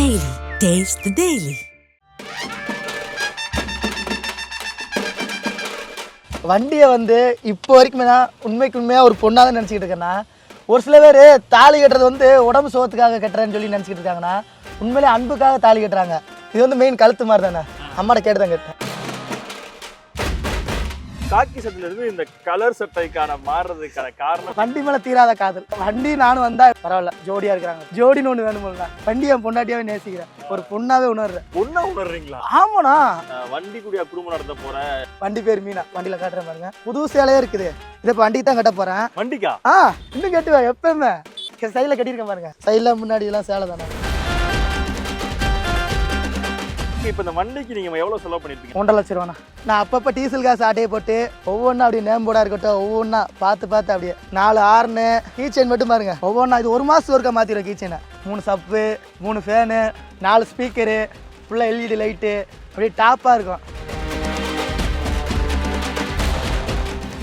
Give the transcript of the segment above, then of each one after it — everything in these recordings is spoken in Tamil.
Daily. Taste the Daily. வண்டியை வந்து இப்போ வரைக்குமே தான் உண்மைக்கு உண்மையாக ஒரு பொண்ணாக தான் நினச்சிக்கிட்டு இருக்கேன்னா ஒரு சில பேர் தாலி கட்டுறது வந்து உடம்பு சோத்துக்காக கட்டுறேன்னு சொல்லி நினச்சிக்கிட்டு இருக்காங்கன்னா உண்மையிலே அன்புக்காக தாலி கட்டுறாங்க இது வந்து மெயின் கழுத்து மாதிரி தானே அம்மாட்ட கேட்டு தான் கேட்டேன் காக்கி சட்டையில இருந்து இந்த கலர் சட்டைக்கான மாறுறதுக்கான காரணம். வண்டி மேலே தீராத காதல். வண்டி நானும் வந்தா பரவாயில்ல ஜோடியாக இருக்கிறாங்க. ஜோடின்னு ஒன்று வேணுமில்ல வண்டி என் பொண்டாட்டியாவே நேசிக்கிறேன். ஒரு பொண்ணாவே உணர்றேன். ஒன்னா உணர்றீங்களா? ஆமாண்ணா. வண்டி கூடிய குடும்பம் நடத்த போறேன் வண்டி பேர் மீனா. வண்டியில் காட்டுறேன் பாருங்க. புது சேலையே இருக்குது. இதை இப்போ வண்டிக்கு தான் கட்ட போகிறேன் வண்டிக்கா? ஆ இன்னும் கட்டுவேன் எப்பவுமே சைடில் கட்டியிருக்கேன் பாருங்க. சைடில் முன்னாடி எல்லாம் சேலை தானே. இப்ப இந்த வண்டிக்கு நீங்க எவ்வளவு செலவு பண்ணிருப்பீங்க ஒன்றரை லட்ச ரூபாண்ணா. நான் அப்பப்போ டீசல் காசு ஆட்டையை போட்டு ஒவ்வொன்றா அப்படியே நேம் போர்டாக இருக்கட்டும் ஒவ்வொன்றா பார்த்து பார்த்து அப்படியே. நாலு ஆறுனு கீச்சைன் மட்டும் பாருங்க. ஒவ்வொன்றா இது ஒரு மாதம் ஒருக்கா மாற்றிடுவேன் கீச்சைனை மூணு சப்பு மூணு ஃபேனு நாலு ஸ்பீக்கரு ஃபுல்லாக எல்இடி லைட்டு அப்படியே டாப்பாக இருக்கும்.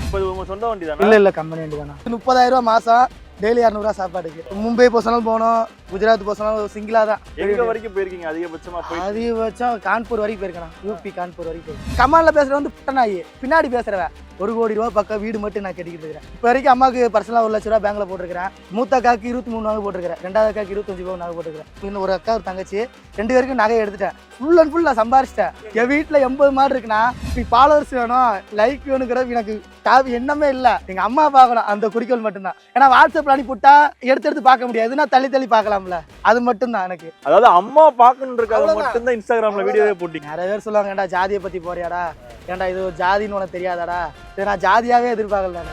இப்ப இது உங்க சொந்த வண்டி தானே இல்லை இல்லை கம்பெனி வண்டி தானே முப்பதாயிரம் ரூபா மாதம் டெய்லி இரநூறுவா சாப்பாடுக்கு மும்பை போக சொன்னாலும் போகணும் குஜராத் சொன்னாலும் சிங்கிளாக தான். எங்க வரைக்கும் போயிருக்கீங்க? அதிகபட்சமா போய் அதிகபட்சம் கான்பூர் வரைக்கும் போயிருக்கேன். யூபி கான்பூர் வரைக்கும் போயிருக்கேன். கமாலில் பேசுகிறவன் வந்து புட்டனாயி பின்னாடி பேசுகிறவன் ஒரு கோடி ரூபா பக்கம் வீடு மட்டும் நான் கட்டிக்கிட்டு இருக்கிறேன். இப்போ வரைக்கும் அம்மாவுக்கு பர்சனலாக ஒரு லட்ச ரூபா பேங்க்ல போட்டிருக்கிறேன். மூத்த அக்காவுக்கு இருபத்தி மூணு நகை போட்டிருக்கிறேன். ரெண்டாவது அக்காவுக்கு இருபத்தஞ்சு பவுன் நகை போட்டிருக்கிறேன். இன்னும் ஒரு அக்கா ஒரு தங்கச்சி. ரெண்டு பேருக்கும் நகை எடுத்துட்டேன். ஃபுல் அண்ட் ஃபுல் நான் சம்பாரிச்சிட்டேன். என் வீட்டில் எண்பது மாடு இருக்குன்னா இப்போ ஃபாலோவர்ஸ் வேணும் லைக் வேணுங்கிற எனக்கு டாப் எண்ணமே இல்லை. எங்கள் அம்மா பார்க்கணும் அந்த குறிக்கோள் மட்டும்தான். ஏன்னா வாட்ஸ்அப்பில் அனுப்பிவிட்டா எடுத்து எடுத்து பார்க்க முடியாதுன்னா தள்ளி தள்ளி பார்க்கலாம்ல அது மட்டும்தான் எனக்கு. அதாவது அம்மா பாக்கணுன்றதுக்காக அவ்வளவுதான். மட்டும்தான் இன்ஸ்டாகிராம்ல வீடியோவே போட்டீங்க. நிறைய பேர் சொல்லுவாங்க ஏன்டா ஜாதியை பத்தி போறியாடா? ஏன்டா இது ஒரு ஜாதின்னு உனக்கு தெரியாதாடா? இது நான் ஜாதியாவே எதிர்பார்க்கல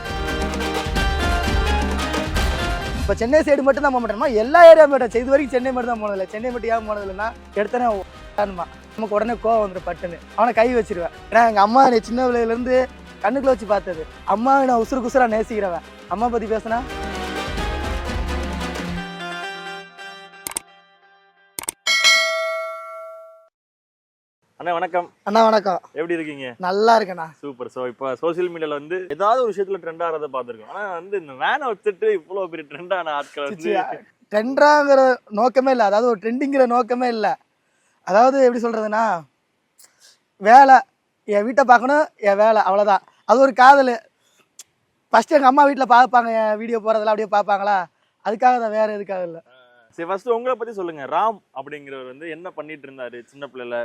இப்போ சென்னை சைடு மட்டும் தான் போக மாட்டேமா எல்லா ஏரியா போயிட்டேன். இது வரைக்கும் சென்னை மட்டும் தான் போனதில்லை சென்னை மட்டும் ஏன் போனதில்லைன்னா எடுத்தனே உட்காந்துமா நமக்கு உடனே கோவம் வந்துடும் பட்டுன்னு. அவனை கை வச்சிருவேன். ஏன்னா எங்கள் அம்மா என்னை சின்ன பிள்ளையிலேருந்து கண்ணுக்குள்ள வச்சு பார்த்தது. அம்மாவை நான் உசுறு குசுரா நேசிக்கிறவன். அம்மா பற்றி பேசுனா? அண்ணா வணக்கம். அண்ணா வணக்கம். எப்படி இருக்கீங்க? நல்லா இருக்கேண்ணா. சூப்பர். ஸோ இப்போ சோஷியல் மீடியால வந்து ஏதாவது ஒரு விஷயத்துல ட்ரெண்ட் ஆகிறத பார்த்துருக்கோம். ஆனா வந்து இந்த வேனை வச்சுட்டு இவ்வளவு பெரிய ட்ரெண்ட் ஆன ஆட்கள் வந்து ட்ரெண்டாங்கிற நோக்கமே இல்லை. அதாவது ஒரு ட்ரெண்டிங்கிற நோக்கமே இல்லை. அதாவது எப்படி சொல்கிறதுனா வேலை என் வீட்டை பார்க்கணும் என் வேலை அவ்வளோதான் அது ஒரு காதல். ஃபஸ்ட்டு எங்கள் அம்மா வீட்டில் பார்ப்பாங்க என் வீடியோ போகிறதெல்லாம் அப்படியே பார்ப்பாங்களா? அதுக்காக தான் வேறு எதுக்காக இல்லை. சரி ஃபர்ஸ்ட் உங்களை பத்தி சொல்லுங்க. ராம் அப்படிங்கிறவர் வந்து என்ன பண்ணிட்டு இருந்தாரு சின்ன பிள்ளைல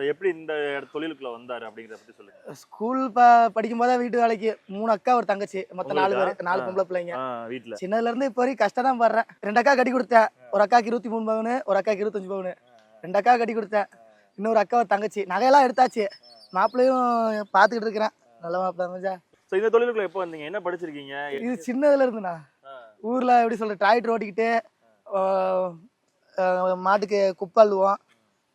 ஸோ எப்படி இந்த தொழிலுக்குள்ள வந்தாரு அப்படிங்கிறத பத்தி சொல்லுங்க. ஸ்கூல் ப படிக்கும் போதே வீட்டு வேலைக்கு மூணு அக்கா ஒரு தங்கச்சி மொத்தம் நாலு பேர்? நாலு. பொம்பளை பிள்ளைங்க. ஆ வீட்ல. சின்னதுல இருந்து இப்போ வரைக்கும் கஷ்டம் தான் படுறேன். ரெண்டு அக்கா கட்டி கொடுத்தேன். ஒரு அக்காக்கு இருபத்தி மூணு பவுனு ஒரு அக்காக்கு இருபத்தஞ்சு பவுனு. ரெண்டு அக்கா கட்டி கொடுத்தேன். இன்னொரு அக்கா ஒரு தங்கச்சி. நகையெல்லாம் எடுத்தாச்சு. மாப்பிள்ளையும் பார்த்துக்கிட்டு இருக்கிறேன். நல்ல மாப்பிள்ளை ஸோ இந்த தொழிலுக்குள்ள எப்போ வந்தீங்க? என்ன படிச்சிருக்கீங்க? இது சின்னதுல இருந்துண்ணா. ஊர்ல எப்படி சொல்ற டிராக்டர் ஓட்டிக்கிட்டு மாட்டுக்கு குப்பை அள்ளுவோம்.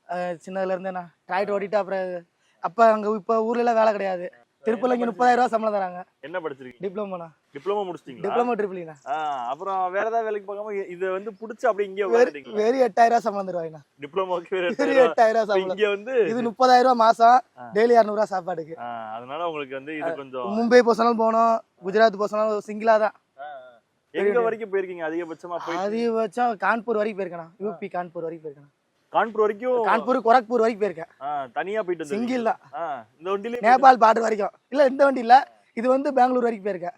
ஆஹ், சின்னதுல இருந்தேண்ணா டிராக்டர் ஓட்டிட்டு அப்புறம் அப்ப அங்க இப்ப ஊர்ல எல்லாம் வேலை கிடையாது. திருப்பூர்ல இங்க முப்பதாயிரம் ரூபாய் சம்பளம் தராங்க. என்ன படிச்சிருக்கீங்க? டிப்ளமோண்ணா. டிப்ளமோ முடிச்சிட்டீங்களா? டிப்ளமோ ட்ரிபிள்னா அப்புறம் வேற ஏதாவது வேலைக்கு பார்க்காம இதை வந்து புடிச்சு அப்படியே இங்கே உட்காந்துட்டீங்களா வெறும் எட்டாயிரம் ரூபாய் சம்பளம் தருவாங்கண்ணா டிப்ளமோக்கு வேற வெறும் எட்டாயிரம் ரூபாய். சம்பளம். இங்க வந்து இது முப்பதாயிரம் ரூபாய் மாசம். டெய்லி இரநூறுவா சாப்பாடுக்கு ஆ, அதனால உங்களுக்கு வந்து இது கொஞ்சம் மும்பை போக சொன்னாலும் போகணும் குஜராத் போக சொன்னாலும் சிங்கிளா தான். எங்க வரைக்கும் போயிருக்கீங்க? அதிகபட்சமா அதிகபட்சம் கான்பூர் வரைக்கும் போயிருக்கேன் யூபி கான்பூர் வரைக்கும் போயிருக்கேன் கான்பூர் வரைக்கும் கான்பூர் கோரக்பூர் வரைக்கும் போயிருக்கேன். தனியா போயிட்டு சிங்கிள் தான். இந்த வண்டியில நேபாள் பார்டர் வரைக்கும். இல்ல இந்த வண்டி இல்ல இது வந்து பெங்களூர் வரைக்கும் போயிருக்கேன்.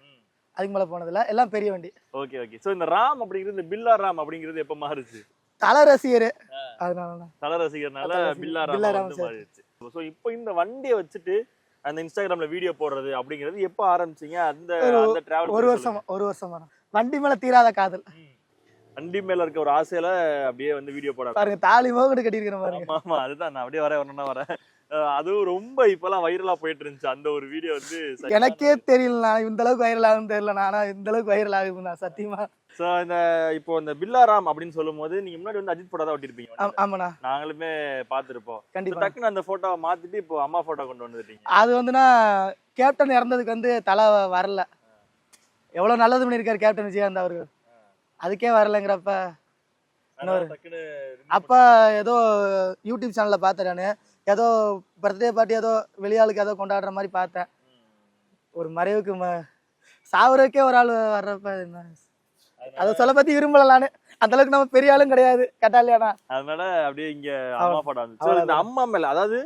அதுக்கு மேல போனதில்ல. எல்லாம் பெரிய வண்டி. Okay okay. சோ இந்த ராம் அப்படிங்கிறது இந்த பில்லா ராம் அப்படிங்கிறது எப்ப மாறுச்சு? தல ரசிகர். அதனால தல ரசிகர்னால. பில்லா ராம். மாறிடுச்சு. சோ இப்போ இந்த வண்டியை வச்சுட்டு அந்த இன்ஸ்டாகிராம்ல வீடியோ போடுறது அப்படிங்கிறது எப்ப ஆரம்பிச்சீங்க? அந்த ஒரு- அந்த டிராவல் ஒரு வருஷம் ஒரு வருஷம். வண்டி மேல தீராத காதல். வண்டி மேல இருக்க ஒரு ஆசையில அப்படியே வந்து வீடியோ போட பாருங்க தாலி மோகடு கட்டியிருக்கிற பாருங்க. ஆமா அதுதான். நான் அப்படியே வரேன் வரணும்னா வரேன். அதுவும் ரொம்ப இப்பெல்லாம் வைரலா போயிட்டு இருந்துச்சு. அந்த ஒரு வீடியோ வந்து எனக்கே தெரியல நான் இந்த அளவுக்கு வைரல் ஆகுன்னு தெரியல நான். இந்த அளவுக்கு வைரல் ஆகுது நான் சத்தியமா. சோ இந்த இப்போ இந்த பில்லாராம் அப்படின்னு சொல்லும் போது நீங்க முன்னாடி வந்து அஜித் படம் தான் ஒட்டிருப்பீங்க ஆ- ஆமாண்ணா. நாங்களுமே பார்த்திருப்போம். கண்டிப்பா. டக்குன்னு அந்த போட்டோவை மாத்திட்டு இப்போ அம்மா போட்டோ கொண்டு வந்துட்டீங்க. அது வந்துன்னா கேப்டன் இறந்ததுக்கு வந்து தலை வரல. எவ்வளவு நல்லது பண்ணியிருக்காரு கேப்டன் விஜயகாந்த் அவரு அதுக்கே வரலங்கிறப்ப இன்னொரு அப்ப ஏதோ யூடியூப் சேனல்ல பார்த்தேன் நான். ஏதோ பர்த்டே பார்ட்டி ஏதோ வெளியாளுக்கு ஏதோ கொண்டாடுற மாதிரி பார்த்தேன். ஒரு மறைவுக்கு ம சாவறதுக்கே ஒரு ஆள் வர்றப்ப அதை சொல்ல பத்தி விரும்பலான்னு அந்த அளவுக்கு நம்ம பெரிய ஆளும் கிடையாது கேட்டா இல்லையாண்ணா அதனால அப்படியே இங்க அம்மா படம் இந்த அம்மா மேல அதாவது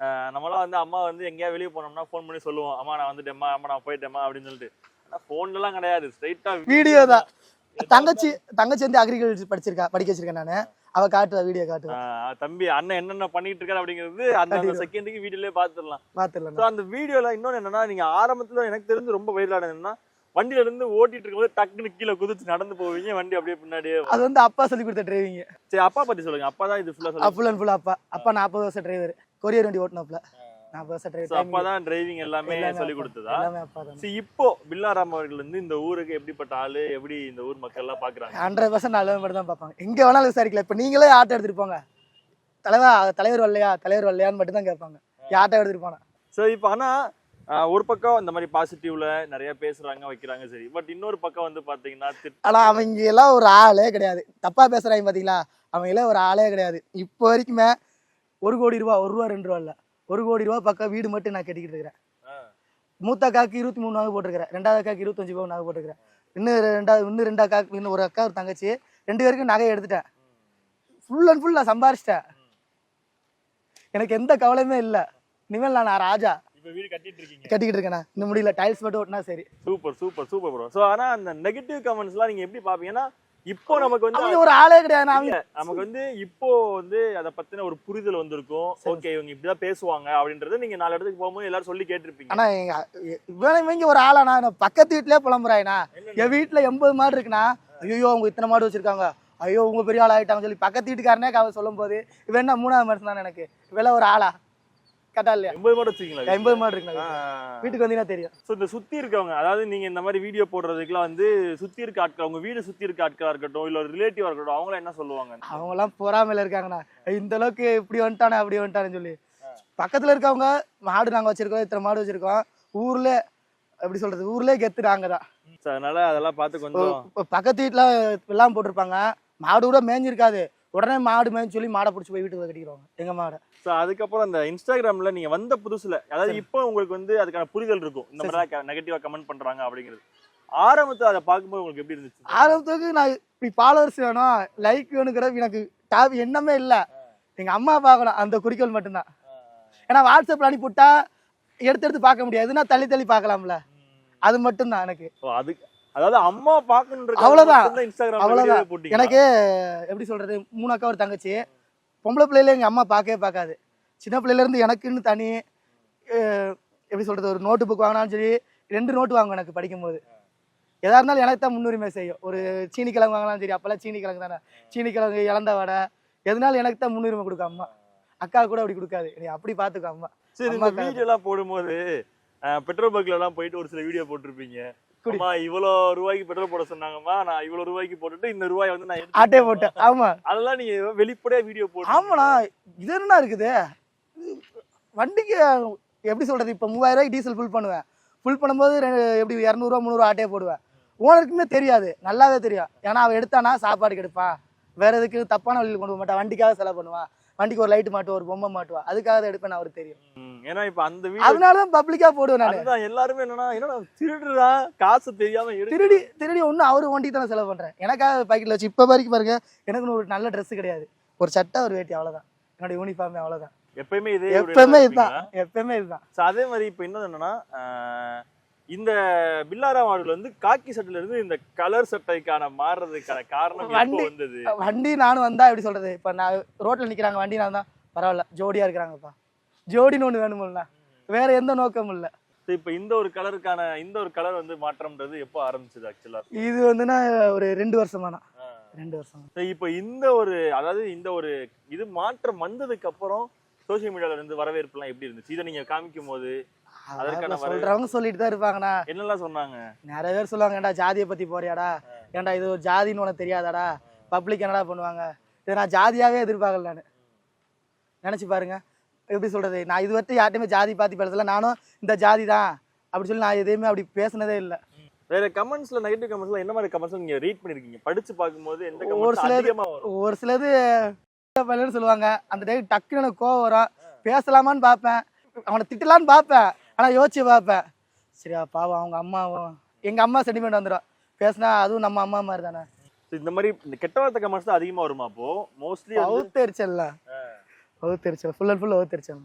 அஹ், நம்மளாம் வந்து அம்மா வந்து எங்கேயா வெளியே போனோம்னா ஃபோன் பண்ணி சொல்லுவோம். அம்மா நான் வந்துட்டேம்மா அம்மா நான் போயிட்டேம்மா அப்படின்னு சொல்லிட்டு. ஆனா போன்ல எல்லாம் கிடையாது. ஸ்ட்ரைட்டா வீடியோ தான். தங்கச்சி தங்கச்சி வந்து அக்ரிகல்ச்சர் படிச்சிருக்கா படிக்க வச்சிருக்கேன் நானு. அவ காட்டுவா வீடியோ காட்டுவா. தம்பி அண்ணன் என்னென்ன பண்ணிட்டு இருக்காரு அப்படிங்கிறது அந்த செகண்டுக்கு வீடியோலயே பாத்துடலாம். பாத்துடலாம். ஸோ அந்த வீடியோல இன்னொன்னு என்னன்னா நீங்க ஆரம்பத்துல எனக்கு தெரிஞ்சு ரொம்ப வைரலானது என்னன்னா வண்டியில இருந்து ஓட்டிட்டு இருக்கும்போது டக்குன்னு கீழே குதிச்சு நடந்து போவீங்க வண்டி அப்படியே பின்னாடியே வரும். அது வந்து அப்பா சொல்லி கொடுத்த டிரைவிங் சரி அப்பா பத்தி சொல்லுங்க. அப்பா தான் இது ஃபுல்லா ஃபுல் அண்ட் ஃபுல் அப்பா. அப்பா நாற்பது வருஷம் டிரைவர் கொரியர் வண்டி ஓட்டினாப்ல நாற்பது வருஷம் ஸோ டிரைவர் அப்பா தான் டிரைவிங் எல்லாமே சொல்லி கொடுத்ததா சரி இப்போ பில்லாராம் அவர்கள் வந்து இந்த ஊருக்கு எப்படிப்பட்ட ஆளு எப்படி இந்த ஊர் மக்கள் எல்லாம் பாக்குறாங்க ஹண்ட்ரட் பர்சன்ட் நல்ல மட்டும் தான் பார்ப்பாங்க. எங்க வேணாலும் விசாரிக்கல இப்போ நீங்களே ஆட்டோ எடுத்துட்டு போங்க. தலைவா தலைவர் வரலையா? தலைவர் வரலையான்னு மட்டும் தான் கேட்பாங்க. ஆட்டோ எடுத்துட்டு போனா? சோ இப்போ ஆனா ஒரு பக்கம் இந்த மாதிரி பாசிட்டிவ்ல நிறைய பேசுறாங்க வைக்கிறாங்க சரி. பட் இன்னொரு பக்கம் வந்து பாத்தீங்கன்னா ஆனா அவங்க எல்லாம் ஒரு ஆளே கிடையாது. தப்பா பேசுறாங்க பாத்தீங்களா? அவங்க எல்லாம் ஒரு ஆளே கிடையாது. இப்போ வரைக்குமே ஒரு கோடி ரூபா ஒரு ரூபா ரெண்டு ரூபா இல்ல. ஒரு கோடி ரூபா பக்கம் வீடு மட்டும் நான் கட்டிக்கிட்டு இருக்கிறேன். மூத்த அக்காக்கு இருபத்தி மூணு நாள் போட்டிருக்கிறேன். ரெண்டாவது அக்காக்கு இருபத்தஞ்சு பவுன் நகை போட்டிருக்கிறேன். இன்னும் ரெண்டாவது இன்னும் ரெண்டு அக்காக்கு இன்னும் ஒரு அக்கா ஒரு தங்கச்சி ரெண்டு பேருக்கும் நகை எடுத்துட்டேன். ஃபுல் அண்ட் ஃபுல் நான் சம்பாரிச்சிட்டேன். எனக்கு எந்த கவலையுமே இல்லை. இனிமேல் நான் ராஜா. கட்டிக்கிட்டு இருக்கேண்ணா இன்னும் முடியல. டைல்ஸ் மட்டும் ஓட்டினா சரி. Super super super bro so ஆனா அந்த நெகட்டிவ் கமெண்ட்ஸ் எல்லாம் நீங்க எப்படி பாப்பீங்கன்னா இப்போ நமக்கு வந்து ஒரு ஆளே கிடையாது. நமக்கு வந்து இப்போ வந்து அத பத்தின ஒரு புரிதல் வந்திருக்கும். ஓகே இவங்க இப்படிதான் பேசுவாங்க அப்படின்றது நீங்க நாலு இடத்துக்கு போகும்போது எல்லாரும் சொல்லி கேட்டிருப்பீங்க. ஆனா எங்க இவன் இவங்க ஒரு ஆளாண்ணா. பக்கத்து வீட்லயே புலம்புறாயினா என் வீட்டுல எண்பது மாடு இருக்குண்ணா. ஐயோ அவங்க இத்தனை மாடு வச்சிருக்காங்க. ஐயோ உங்க பெரிய ஆள் ஆயிட்டாங்க சொல்லி பக்கத்து வீட்டுக்காரனே சொல்லும் போது இவன் என்ன மூணாவது மனுஷன் தான் எனக்கு? இவெல்லாம் ஒரு ஆளா? கேட்டா இல்லையா எண்பது மாடு வச்சுக்கீங்களா எண்பது மாடு இருக்குண்ணா வீட்டுக்கு வந்தீங்கன்னா தெரியும். ஸோ இந்த சுத்தி இருக்கவங்க அதாவது நீங்க இந்த மாதிரி வீடியோ போடுறதுக்குலாம் வந்து சுத்தி இருக்க ஆட்கள் உங்க வீடு சுத்தி இருக்க ஆட்களா இருக்கட்டும் இல்ல இருக்கட்டும் அவங்கள என்ன சொல்லுவாங்க? அவங்க எல்லாம் பொறாமையில இருக்காங்கண்ணா. இந்த அளவுக்கு இப்படி வந்துட்டானே அப்படி வந்துட்டானு சொல்லி. பக்கத்துல இருக்கவங்க மாடு நாங்க வச்சிருக்கோம் இத்தனை மாடு வச்சிருக்கோம். ஊர்ல எப்படி சொல்றது ஊர்லயே கெத்து நாங்க தான். So, அதனால அதெல்லாம் பார்த்து கொஞ்சம் பக்கத்து வீட்டுல எல்லாம் போட்டிருப்பாங்க. மாடு கூட மேய்ஞ்சிருக்காது உடனே மாடு மேய்ஞ்சு சொல்லி மாடை பிடிச்சி போய் வீட்டுக்கு கட்டிக்கிறோம் எங்க மாடை. ஸோ அதுக்கப்புறம் அந்த இன்ஸ்டாகிராம்ல நீங்க வந்த புதுசுல அதாவது இப்போ உங்களுக்கு வந்து அதுக்கான புரிதல் இருக்கும். இந்த மாதிரி நெகட்டிவா கமெண்ட் பண்றாங்க அப்படிங்கிறது. ஆரம்பத்துல அதை பார்க்கும்போது உங்களுக்கு எப்படி இருந்துச்சு? ஆரம்பத்துக்கு நான் இப்படி ஃபாலோவர்ஸ் வேணும் லைக் வேணுங்கிற எனக்கு டாப் எண்ணமே இல்லை. எங்க அம்மா பார்க்கணும். அந்த குறிக்கோள் மட்டும்தான். ஏன்னா வாட்ஸ்அப்ல அனுப்பிவிட்டா எடுத்து எடுத்து பார்க்க முடியாது. நான் தள்ளி தள்ளி பார்க்கலாம்ல. அது மட்டும்தான் எனக்கு. அது அதாவது அம்மா. இன்ஸ்டாகிராம் அவ்வளவுதான். போட்டீங்க எனக்கு எப்படி சொல்றது மூணு அக்கா ஒரு தங்கச்சி. பொம்பளை பிள்ளையில எங்க அம்மா பார்க்கவே பார்க்காது. சின்ன பிள்ளையில இருந்து எனக்குன்னு தனி எப்படி சொல்றது ஒரு நோட்டு புக் வாங்கினாலும் சரி ரெண்டு நோட்டு வாங்கும் எனக்கு படிக்கும்போது. எதா இருந்தாலும் எனக்கு தான் முன்னுரிமை செய்யும். ஒரு சீனி கிழங்கு வாங்கினாலும் சரி அப்பெல்லாம் சீனி கிழங்கு தானே. சீனி கிழங்கு இழந்த வடை எதனாலும் எனக்கு தான் முன்னுரிமை கொடுக்கும் அம்மா. அக்கா கூட அப்படி கொடுக்காது. நீ அப்படி பார்த்துக்கோ அம்மா. சரி இந்த அம்மாக்காக. வீடியோ எல்லாம் போடும்போது பெட்ரோல் பங்க்ல எல்லாம் போயிட்டு ஒரு சில வீடியோ போட்டிருப்பீங்க. அம்மா இவ்வளோ ரூபாய்க்கு பெட்ரோல் போட சொன்னாங்கம்மா. நான் இவ்வளவு ரூபாய்க்கு போட்டுட்டு இந்த ரூபாய் வந்து நான் ஆட்டே போட்டேன். ஆமா. அதெல்லாம் நீங்க வெளிப்படையா வீடியோ போட்டு ஆமாண்ணா. இது என்ன இருக்குது? வண்டிக்கு எப்படி சொல்றது? இப்போ மூவாயிரம் ரூபாய்க்கு டீசல் ஃபுல் பண்ணுவேன். ஃபுல் பண்ணும்போது எப்படி இரநூறுவா முந்நூறுவா ஆட்டே போடுவேன். ஓனருக்குமே தெரியாது. நல்லாவே தெரியும். ஏன்னா அவன் எடுத்தானா சாப்பாடுக்கு எடுப்பான் வேற எதுக்கு தப்பான வழியில் கொண்டு போக மாட்டான். வண்டிக்காக செலவு பண்ணுவான். வண்டிக்கு ஒரு லைட் மாட்டுவா ஒரு பொம்மை மாட்டுவா? அதுக்காக தான் எடுப்பேன் அவருக்கு தெரியும். ஏன்னா இப்ப அந்த அதனால தான் பப்ளிக்கா போடுவேன் நான். எல்லாருமே என்னன்னா என்னடா திருடுறா? காசு தெரியாம திருடி திருடி ஒன்றும் அவரு வண்டிக்கு தான் செலவு பண்றேன். எனக்காக பாக்கெட்ல வச்சு இப்போ வரைக்கும் பாருங்க எனக்கு ஒரு நல்ல Dress கிடையாது. ஒரு சட்டை ஒரு வேட்டி அவ்வளவுதான். என்னோட யூனிஃபார்மே அவ்வளவுதான். எப்பயுமே இதே இடத்துல இதுதான்? எப்பவுமே இதுதான். அதே மாதிரி இப்ப இன்னொன்னு என்னன்னா இந்த பில்லாராம் அவர்கள் வந்து காக்கி சட்டையில இருந்து இந்த கலர் சட்டைக்கான மாறுறதுக்கான காரணம் வண்டி- வந்தது? வண்டி நானும் வந்தா எப்படி சொல்றது? இப்ப நான் ரோட்ல நிக்கிறாங்க வண்டி நான் தான். பரவாயில்ல ஜோடியா இருக்கிறாங்கப்பா. ஜோடின்னு ஒண்ணு வேணுமில்ல. வேற எந்த நோக்கமும் இல்ல. இப்ப இந்த ஒரு கலருக்கான இந்த ஒரு கலர் வந்து மாற்றம்ன்றது எப்போ ஆரம்பிச்சது ஆக்சுவலா இது வந்துன்னா ஒரு ரெண்டு வருஷமாண்ணா ரெண்டு வருஷம். இப்போ இந்த ஒரு அதாவது இந்த ஒரு இது மாற்றம் வந்ததுக்கு அப்புறம் சோசியல் மீடியால இருந்து வரவேற்புலாம் எப்படி இருந்துச்சு? இதை நீங்க காமிக்கும் போது அதற்கான சொல்றவங்க சொல்லிட்டு தான் இருப்பாங்கண்ணா என்னெல்லாம் சொன்னாங்க? நிறைய பேர் சொல்லுவாங்க ஏன்டா ஜாதியை பத்தி போறியாடா? ஏன்டா இது ஒரு ஜாதின்னு உனக்கு தெரியாதாடா? பப்ளிக் என்னடா பண்ணுவாங்க? இதை நான் ஜாதியாவே எதிர்பார்க்கல நான். நினைச்சு பாருங்க. எப்படி சொல்றது? நான் இது வரைக்கும் யார்ட்டையுமே ஜாதி பாத்தி பேசல. நானும் இந்த ஜாதி தான் அப்படி சொல்லி நான் எதையுமே அப்படி பேசுனதே இல்லை. வேற கமெண்ட்ஸ்ல நெகட்டிவ் கமெண்ட்ஸ்ல என்ன மாதிரி கமெண்ட்ஸ் நீங்க ரீட் பண்ணிருக்கீங்க? படிச்சு பார்க்கும்போது எந்த ஒரு சிலது- ஒரு சிலது சொல்லுவாங்க. அந்த டைம் டக்குன்னு எனக்கு கோவம் வரும். பேசலாமான்னு பார்ப்பேன். அவனை திட்டலான்னு பார்ப்பேன். ஆனா யோசிச்சு பார்ப்பேன். சரியா பாவம் அவங்க அம்மாவும் எங்க அம்மா சென்டிமெண்ட் வந்துடும் பேசினா அதுவும் நம்ம அம்மா மாதிரி தானே இந்த மாதிரி இந்த கெட்ட வார்த்தை கமெண்ட்ஸ் தான் அதிகமா வருமா அப்போ? மோஸ்ட்லி அவுத்தரிச்சல்ல அவுத்தரிச்சல் ஃபுல் அண்ட் ஃபுல் அவுத்தரிச்சல்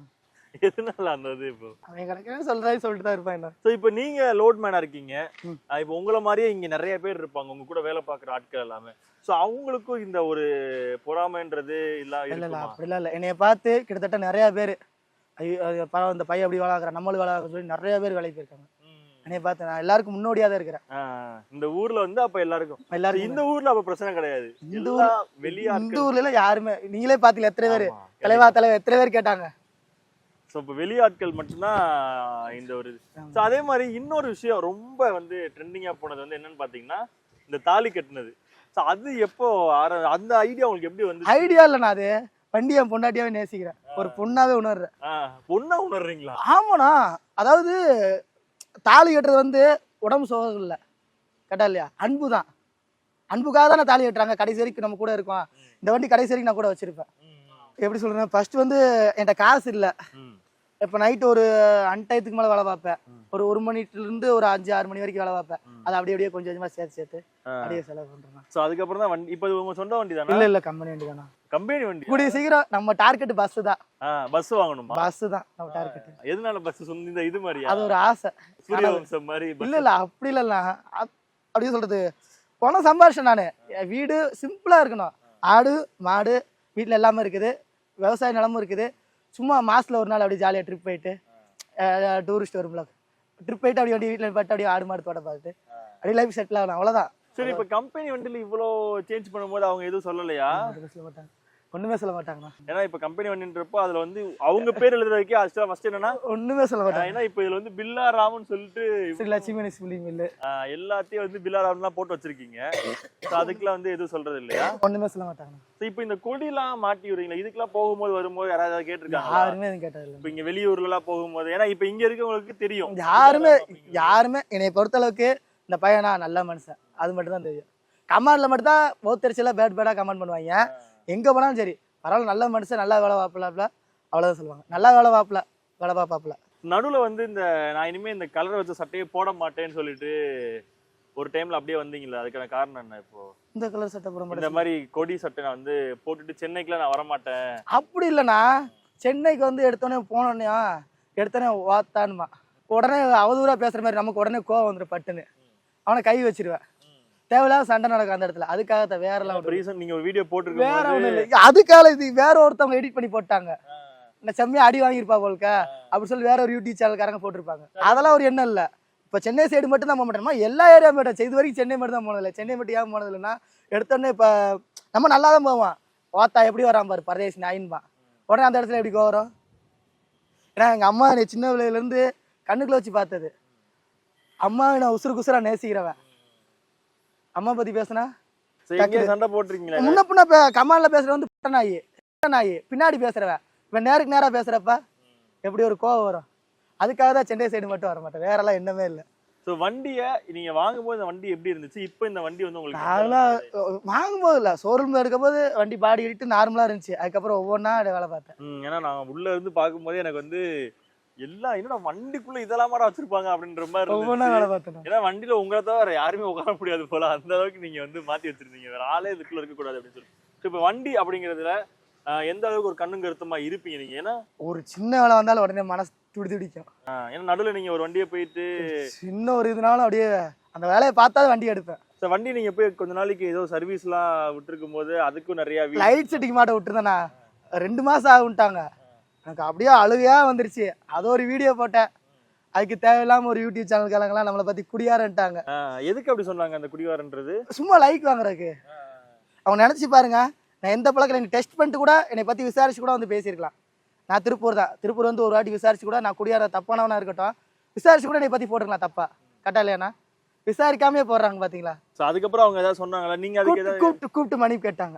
எதனால அந்த இது இப்போ? அவன் கணக்கு சொல்றதே சொல்லிட்டு தான் இருப்பான் ஸோ இப்போ நீங்க லோட் மேனா இருக்கீங்க. இப்போ உங்களை மாதிரியே இங்க நிறைய பேர் இருப்பாங்க. உங்க கூட வேலை பார்க்குற ஆட்கள் எல்லாமே. ஸோ அவங்களுக்கும் இந்த ஒரு பொறாமைன்றது இல்ல இல்ல அப்படிலாம் இல்ல. என்னைய பார்த்து கிட்டத்தட்ட நிறைய பேர் ஐயோ பரவாயில்ல இந்த பையன் அப்படி வளர்க்குறான் நம்மளும் வளர்க்க சொல்லி நிறைய பேர் வேலைக்கு போயிருக்காங்க. என்னைய பார்த்து நான் எல்லாருக்கும் முன்னோடியா தான் இருக்கிறேன் இந்த ஊர்ல வந்து அப்ப எல்லாருக்கும். எல்லாருக்கும் இந்த ஊர்ல அப்ப பிரச்சனை கிடையாது. இந்த எல்லா இந்த வெளியாட்கள். ஊர்ல எல்லாம் யாருமே நீங்களே பாத்தீங்களா எத்தனை பேர். தலைவா தலைவர் எத்தனை பேர் கேட்டாங்க? ஸோ இப்போ வெளியாட்கள் மட்டும்தான் இந்த ஒரு ஸோ அதே மாதிரி இன்னொரு விஷயம் ரொம்ப வந்து ட்ரெண்டிங்காக போனது வந்து என்னன்னு பார்த்தீங்கன்னா இந்த தாலி கட்டினது. ஸோ அது எப்போ அந்த ஐடியா உங்களுக்கு எப்படி வந்து ஐடியா இல்ல நான் அது. வண்டியை என் பொண்டாட்டியாவே நேசிக்கிறேன். ஒரு பொண்ணாவே உணர்றேன். பொண்ணா உணர்றீங்களா? ஆமாண்ணா. அதாவது தாலி கட்டுறது வந்து உடம்பு சோகம் இல்லை. கேட்டா இல்லையா? அன்பு தான் அன்புக்காக தானே தாலி கட்டுறாங்க. கடைசி வரைக்கும் நம்ம கூட இருக்கோம். இந்த வண்டி கடைசி வரைக்கும் நான் கூட வச்சிருப்பேன். எப்படி சொல்றேன் ஃபர்ஸ்ட் வந்து என்கிட்ட காசு இல்லை. இப்போ நைட் ஒரு அன்டயத்துக்கு மேலே வேலை பார்ப்பேன். ஒரு ஒரு மணில இருந்து ஒரு அஞ்சு ஆறு மணி வரைக்கும் வேலை பார்ப்பேன். அதை அப்படியே அப்படியே கொஞ்சம் கொஞ்சமா சேர்த்து சேர்த்து. அப்படியே செலவு பண்றேன் ஸோ அதுக்கப்புறம் தான் வண்டி இப்போ உங்க சொந்த வண்டி தானே இல்ல இல்ல கம்பெனி வண்டி தானா கம்பெனி வண்டி. கூடிய சீக்கிரம் நம்ம டார்கெட் பஸ் தான். பஸ் வாங்கணுமா? பஸ் தான் நம்ம டார்கெட் எதனால பஸ் இந்த இது மாதிரியா? அது ஒரு ஆசை. சூரியவம்சம் மாதிரி. இல்ல இல்ல அப்படி இல்ல அப்படியே சொல்றது பணம் சம்பாரிச்சேன் நானு. வீடு சிம்பிளா இருக்கணும். ஆடு மாடு வீட்ல எல்லாமே இருக்குது. விவசாய நிலமும் இருக்குது. சும்மா மாசத்துல ஒரு நாள் அப்படியே ஜாலியா ட்ரிப் போயிட்டு டூரிஸ்ட் வரும்ல. ட்ரிப் போயிட்டு அப்படியே அப்படியே வீட்டில் போயிட்டு அப்படியே ஆடு மாடு தோட்ட பார்த்துட்டு அப்படியே லைஃப் செட்டில் ஆகலாம் அவ்வளோதான் சரி இப்போ கம்பெனி வண்டியில இவ்வளோ சேஞ்ச் பண்ணும்போது அவங்க எதுவும் சொல்லலையா? சொல்ல மாட்டாங்க. ஒண்ணுமே சொல்ல மாட்டாங்கண்ணா. ஏன்னா இப்போ கம்பெனி வண்டின்றப்போ அதுல வந்து அவங்க பேர் எழுதுற வரைக்கும் ஆக்சுவலாக ஃபர்ஸ்ட் என்னன்னா ஒண்ணுமே சொல்ல மாட்டாங்க. ஏன்னா இப்போ இதுல வந்து பில்லா ராமன் சொல்லிட்டு லட்சுமி சிபிலி மில்லு எல்லாத்தையும் வந்து பில்லா ராமன்லாம் போட்டு வச்சிருக்கீங்க. அதுக்கெல்லாம் வந்து எதுவும் சொல்றது இல்லையா? ஒண்ணுமே சொல்ல மாட்டாங்கண்ணா. So இப்போ இந்த கொடிலாம் மாட்டி விடுறீங்களா? இதுக்கெல்லாம் போகும்போது வரும்போது யாராவது கேட்டிருக்காங்க யாருமே கேட்டதில்லை இப்போ இங்க வெளியூர்ல எல்லாம் போகும்போது ஏன்னா இப்போ இங்க இருக்கவங்களுக்கு தெரியும். யாருமே யாருமே என்னை பொறுத்தளவுக்கு இந்த பையனா நல்ல மனுஷன். அது மட்டும் தான் தெரியும். கமெண்ட்ல மட்டும் தான் போத்தரிச்சல பேட் பேடா கமெண்ட் பண்ணுவாங்க. எங்க போனாலும் சரி. பரவாயில்ல நல்ல மனுஷன் நல்லா வேலை பார்ப்பலாப்ல அவ்வளவுதான் சொல்லுவாங்க. நல்லா வேலை பார்ப்பல வேலை பார்ப்பாப்ல நடுவுல வந்து இந்த நான் இனிமே இந்த கலர் வச்ச சட்டையை போட மாட்டேன்னு சொல்லிட்டு ஒரு டைம்ல அப்படியே வந்தீங்களா அதுக்கான காரணம் என்ன இப்போ? இந்த கலர் சட்டை போட இந்த மாட்டேன். மாதிரி கொடி சட்டை நான் வந்து போட்டுட்டு சென்னைக்குலாம் நான் வரமாட்டேன். அப்படி இல்லைண்ணா. சென்னைக்கு வந்து எடுத்தோடனே போனோடனே எடுத்தோடனே வாத்தானுமா. உடனே அவதூறா பேசுற மாதிரி நமக்கு உடனே கோவம் வந்துடும் பட்டுன்னு. அவனை கை வச்சிருவேன். தேவையில்லாத சண்டை நடக்கும் அந்த இடத்துல. அதுக்காக தான் வேற எல்லாம். ரீசன் நீங்க ஒரு வீடியோ வேற போட்டிருக்கோம் ஒண்ணும் இல்லை. அதுக்காக இது வேற ஒருத்தவங்க எடிட் பண்ணி போட்டாங்க. இந்த செம்மையா அடி வாங்கியிருப்பா போல்க. அப்படி சொல்லி வேற ஒரு யூடியூப் சேனல்காரங்க போட்டிருப்பாங்க. அதெல்லாம் ஒரு எண்ணம் இல்ல. இப்ப சென்னை சைடு மட்டும் தான் போக மாட்டோமா? எல்லா ஏரியா போயிட்டோம் இது வரைக்கும் சென்னை மட்டும் தான் போனதில்லை. சென்னை மட்டும் ஏன் போனது இல்லைன்னா எடுத்தோடனே இப்ப நம்ம நல்லா தான் போவோம். ஓத்தா எப்படி வரான் பாரு பரதேசி நாயின்பா உடனே அந்த இடத்துல எப்படி கோவரம் ஏன்னா எங்க அம்மா என்னை சின்ன பிள்ளையில இருந்து கண்ணுக்குள்ள வச்சு பார்த்தது. அம்மாவை நான் உசுறு குசுரா நேசிக்கிறவன். அம்மா பத்தி பேசுனா? சண்டை போட்டிருக்கீங்களா. முன்ன பின்ன பே- கமால்ல பேசுற வந்து புட்ட நாயி புட்ட நாயி பின்னாடி பேசுறவன் இவன் நேருக்கு நேரா பேசுறப்ப எப்படி ஒரு கோவம் வரும்? அதுக்காக தான் சென்னை சைடு மட்டும் வர மாட்டேன். வேற எல்லாம் எண்ணமே இல்லை. சோ வண்டிய நீங்க வாங்கும்போது இந்த வண்டி எப்படி இருந்துச்சு? இப்போ இந்த வண்டி வந்து உங்களுக்கு நாங்களாம் வாங்கும்போது இல்லை. ஷோரூம்ல எடுக்கும்போது வண்டி பாடி கட்டிட்டு நார்மலா இருந்துச்சு. அதுக்கப்புறம் ஒவ்வொன்றா வேலை பார்த்தேன். ஏன்னா நான் உள்ள இருந்து பார்க்கும்போது எனக்கு வந்து எல்லாம் என்னடா வண்டிக்குள்ள இதெல்லாம் வச்சிருப்பாங்க அப்படின்ற மாதிரி ஏன்னா வண்டியில உங்களை தவிர யாருமே உட்கார முடியாது போல. அந்த அளவுக்கு நீங்க வந்து மாத்தி வச்சிருந்தீங்க. வேற ஆளே இதுக்குள்ள இருக்க கூடாது அப்படின்னு சொல்லி. So, இப்ப வண்டி அப்படிங்கறதுல எந்த அளவுக்கு ஒரு கண்ணும் கருத்துமா இருப்பீங்க நீங்க? ஏன்னா ஒரு சின்ன வேலை வந்தாலும் உடனே மனசு துடி துடிக்கும். ஏன்னா நடுவுல நீங்க ஒரு வண்டியை போயிட்டு சின்ன ஒரு இதுனாலும் அப்படியே அந்த வேலையை பார்த்தா வண்டி எடுப்பேன். So, வண்டி நீங்க போய் கொஞ்ச நாளைக்கு ஏதோ சர்வீஸ் எல்லாம் விட்டுருக்கும் போது அதுக்கும் நிறைய லைட் செட்டிங் மாட்ட விட்டுருந்தேண்ணா ரெண்டு மாசம் ஆகுன்ட்டாங்க எனக்கு அப்படியே அழுகையா வந்துருச்சு. அது ஒரு வீடியோ போட்டேன். அதுக்கு தேவையில்லாம ஒரு யூடியூப் சேனல்காரங்களாம் நம்மளை பத்தி குடியாரன்ட்டாங்க. எதுக்கு அப்படி சொன்னாங்க அந்த குடிவாரன்றது சும்மா லைக் வாங்குறதுக்கு. அவங்க நினைச்சு பாருங்க நான் எந்த பழக்கம் எனக்கு டெஸ்ட் பண்ணிட்டு கூட என்னை பத்தி விசாரிச்சு கூட வந்து பேசியிருக்கலாம். நான் திருப்பூர் தான். திருப்பூர் வந்து ஒரு வாட்டி விசாரிச்சு கூட நான் குடியார தப்பானவனா இருக்கட்டும் விசாரிச்சு கூட என்னை பத்தி போட்டுருக்கலாம் தப்பா. கரெக்டா இல்லையாண்ணா? விசாரிக்காமலே போடுறாங்க பாத்தீங்களா? சோ அதுக்கப்புறம் அவங்க ஏதாவது சொன்னாங்களா? நீங்க அதுக்கு ஏதாவது கூப்பிட்டு கூப்பிட்டு மணி கேட்டாங்க.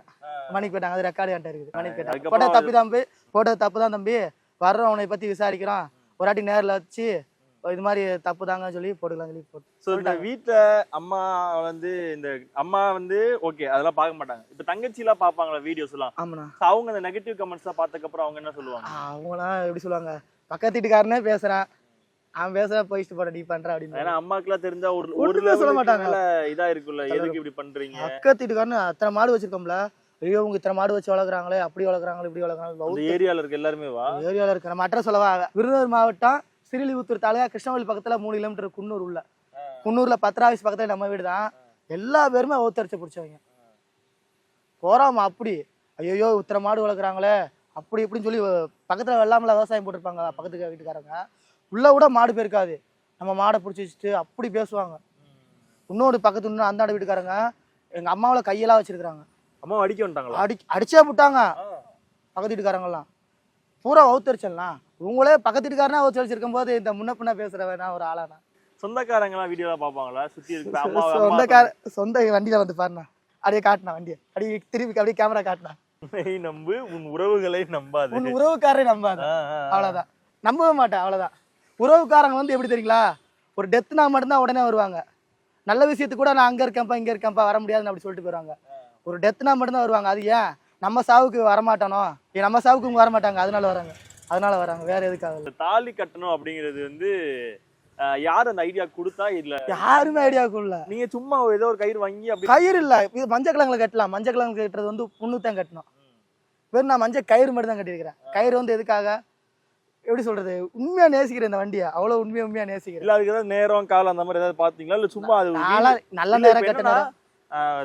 மணி கேட்டாங்க. அது ரெக்கார்டு என்கிட்ட இருக்குது. மணி கேட்டாங்க. போட்டோ தப்பி தம்பி. போட்டோ தப்பு தான் தம்பி. வர்றோம் உன்னை பத்தி விசாரிக்கிறோம் ஒரு வாட்டி நேர்ல வச்சு இது மாதிரி தப்பு தாங்கன்னு சொல்லி போட்டுக்கலாம் சொல்லி போட்டு சோ இந்த அம்மா வந்து இந்த அம்மா வந்து ஓகே அதெல்லாம் பார்க்க மாட்டாங்க. இப்ப தங்கச்சி எல்லாம் பாப்பாங்களா வீடியோஸ் எல்லாம்? ஆமாண்ணா. அவங்க அந்த நெகட்டிவ் கமெண்ட்ஸ் எல்லாம் பார்த்ததுக்கு அப்புறம் அவங்க என்ன சொல்லுவாங்க? அவங்களாம் எப்படி சொல்லுவாங்க? பக்கத்து வீட்டுக்காரனே பேசுறான். அவன் பேச போயிட்டு போட நீ பண்ற அப்படின்னு ஏன்னா அம்மாக்கெல்லாம் தெரிஞ்சா ஒரு ஒரு சொல்ல மாட்டாங்க. இதா இருக்குல்ல எதுக்கு இப்படி பண்றீங்க? அக்கத்து வீட்டுக்காரனு அத்தனை மாடு வச்சிருக்கோம்ல. ஐயோ உங்க இத்தனை மாடு வச்சு வளர்க்குறாங்களே அப்படி வளர்க்குறாங்களே இப்படி வளர்க்குறாங்க ஏரியால இருக்க எல்லாருமே வா. ஏரியாவில் இருக்கிற நம்ம அட்ரஸ் சொல்லவா? விருதுநகர் மாவட்டம் சிறிலிபுத்தூர் தாலுகா கிருஷ்ணகிரி பக்கத்துல மூணு கிலோமீட்டர் குன்னூர் உள்ள. குன்னூர்ல பத்திர ஆஃபீஸ் பக்கத்துல நம்ம வீடு தான் எல்லா பேருமே ஓத்தரிச்சு பிடிச்சவங்க. போறாம அப்படி. ஐயோ இத்தனை மாடு வளர்க்குறாங்களே அப்படி இப்படின்னு சொல்லி பக்கத்துல வெள்ளாமல விவசாயம் போட்டிருப்பாங்க பக்கத்து வீட்டுக்காரங்க. உள்ள கூட மாடு போயிருக்காது நம்ம மாடை பிடிச்சி வச்சுட்டு அப்படி பேசுவாங்க. இன்னொரு பக்கத்து இன்னும் அந்தாண்ட வீட்டுக்காரங்க எங்க அம்மாவில கையெல்லாம் வச்சிருக்காங்க அம்மா அடிக்க வந்துட்டாங்களா அடி அடிச்சே விட்டாங்க பக்கத்து வீட்டுக்காரங்கெல்லாம். பூரா ஒத்துரிச்சல்லாம் உங்களே பக்கத்து வீட்டுக்காரனா ஒத்துரிச்சு இருக்கும்போது இந்த முன்ன பின்ன பேசுறவன் நான் ஒரு ஆளானா. சொந்தக்காரங்க எல்லாம் வீடியோ பாப்பாங்களா சுத்தி இருக்கு அம்மா சொந்தக்கார சொந்த வண்டியில வந்து பாருண்ணா. அப்படியே காட்டினா வண்டியை. அப்படியே திருப்பி அப்படியே கேமரா காட்டினா நம்பு உன் உறவுகளை நம்பாது. உன் உறவுக்காரரை நம்பாத. அவ்வளவுதான். நம்பவே மாட்டேன் அவ்வளவுதான். உறவுக்காரங்க வந்து எப்படி தெரியுங்களா? ஒரு டெத்னா மட்டும்தான் உடனே வருவாங்க. நல்ல விஷயத்துக்கு கூட நான் அங்க இருக்கேன்ப்பா இங்க இருக்கேன்ப்பா வர முடியாதுன்னு அப்படி சொல்லிட்டு போயிருவாங்க. ஒரு டெத்னா மட்டும்தான் வருவாங்க. அது ஏன்? நம்ம சாவுக்கு வரமாட்டானோ? நம்ம சாவுக்கு இவங்க வரமாட்டாங்க. அதனால வராங்க. அதனால வராங்க. வேற எதுக்காக தாலி கட்டணும் அப்படிங்கிறது வந்து யார் அந்த ஐடியா கொடுத்தா இல்ல? யாருமே ஐடியாவுக்குள்ள நீங்க சும்மா ஏதோ ஒரு கயிறு வாங்கி அப்படி கயிறு இல்ல. இது மஞ்சள் கிழங்குல கட்டலாம். மஞ்சள் கிழங்கு கட்டுறது வந்து புண்ணுத்தான் கட்டணும். வெறும் நான் மஞ்சள் கயிறு மட்டும் தான் கட்டியிருக்கிறேன். கயிறு வந்து எதுக்காக? எப்படி சொல்றது? உண்மையா நேசிக்கிறேன் இந்த வண்டியை. அவ்வளவு உண்மையா உண்மையா நேசிக்கிறேன். இல்ல அதுக்கு ஏதாவது நேரம் காலம் அந்த மாதிரி ஏதாவது பாத்தீங்களா? இல்ல சும்மா அது நல்ல நேரம் கட்டினா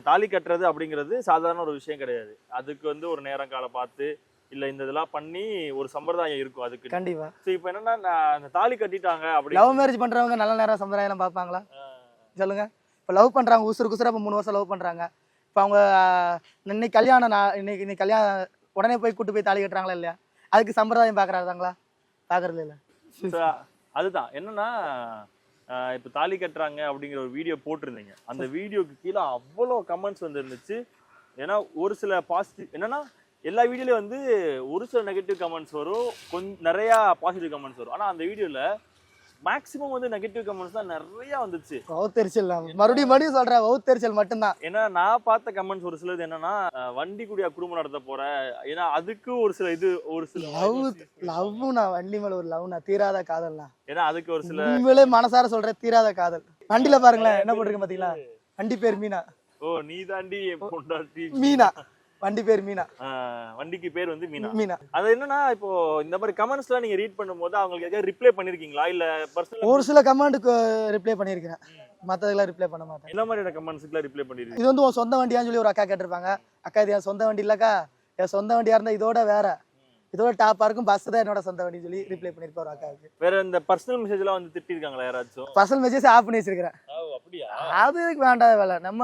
தாலி கட்டுறது அப்படிங்கிறது சாதாரண ஒரு விஷயம் கிடையாது. அதுக்கு வந்து ஒரு நேரம் காலம் பார்த்து இல்ல இந்த இதெல்லாம் பண்ணி ஒரு சம்பிரதாயம் இருக்கும் அதுக்கு கண்டிப்பா. So, இப்ப என்னன்னா நான் அந்த தாலி கட்டிட்டாங்க அப்படி லவ் மேரேஜ் பண்றவங்க நல்ல நேரம் சம்பிரதாயம் எல்லாம் பார்ப்பாங்களா சொல்லுங்க. இப்போ லவ் பண்றாங்க உசுறு குசுரா இப்போ மூணு வருஷம் லவ் பண்றாங்க. இப்போ அவங்க இன்னைக்கு கல்யாணம் நா- இன்னைக்கு இன்னைக்கு கல்யாணம் உடனே போய் கூட்டு போய் தாலி கட்டுறாங்களா இல்லையா? அதுக்கு சம்பிரதாயம் பாக்குறாங்களா பாக்குறது இல்ல அதுதான். என்னன்னா அஹ், இப்ப தாலி கட்டுறாங்க அப்படிங்கிற ஒரு வீடியோ போட்டிருந்தீங்க. அந்த வீடியோக்கு கீழே அவ்வளோ கமெண்ட்ஸ் வந்து இருந்துச்சு ஏன்னா ஒரு சில பாசிட்டிவ் என்னன்னா எல்லா வீடியோலயும் வந்து ஒரு சில நெகட்டிவ் கமெண்ட்ஸ் வரும். கொஞ்சம் நிறைய பாசிட்டிவ் கமெண்ட்ஸ் வரும். ஆனா அந்த வீடியோல மேக்ஸிமம் வந்து நெகட்டிவ் கமெண்ட்ஸ் தான் நிறைய வந்துச்சு. வவுத்தெரிச்சல். மறுபடியும் மறுபடியும் சொல்றேன் வவுத்தெரிச்சல் மட்டும்தான். ஏன்னா நான் பார்த்த கமெண்ட்ஸ் ஒரு சிலது என்னன்னா வண்டி கூடிய குடும்பம் நடத்த போற ஏன்னா அதுக்கு ஒரு சில இது ஒரு சில லவ் லவ்னா வண்டி மேல ஒரு லவ்னா தீராத காதல்னா. ஏன்னா அதுக்கு ஒரு சில உண்மையிலே மனசார சொல்றேன் தீராத காதல். வண்டியில பாருங்களேன் என்ன போட்டிருக்கு பாத்தீங்களா? வண்டி பேர் மீனா. ஓ நீ தாண்டி மீனா. வண்டி பேர் மீனா. வண்டிக்கு பேர் வந்து மீனா. மீனா. அது என்னன்னா இப்போ இந்த மாதிரி கமெண்ட்ஸ்லாம் நீங்க ரீட் பண்ணும்போது அவங்களுக்கு ஏதாவது ரிப்ளை பண்ணிருக்கீங்களா? இல்ல பர்சனல் ஒரு சில கமெண்ட்டுக்கு ரிப்ளை பண்ணியிருக்கிறேன் மற்றதுக்கெல்லாம் ரிப்ளை பண்ண மாட்டேன். என்ன மாதிரியான கமெண்ட்ஸ்க்குலாம் ரிப்ளை பண்ணிருக்கீங்க? இது வந்து உன் சொந்த வண்டியான்னு சொல்லி ஒரு அக்கா கேட்டிருப்பாங்க. அக்கா இது என் சொந்த வண்டி இல்லக்கா. என் சொந்த வண்டியா இருந்தா இதோட வேற. இதோட டாப்பா இருக்கும் பஸ் தான் என்னோட சொந்த வண்டின்னு சொல்லி ரிப்ளை பண்ணிருப்பா ஒரு அக்காவுக்கு. வேற இந்த பர்சனல் மெசேஜ் எல்லாம் வந்து திட்டிருக்காங்களா யாராச்சும்? பர்சனல் மெசேஜ் ஆஃப் பண்ணி வச்சிருக்கிறேன். அப்படியா? அது வேண்டாத வேலை. நம்ம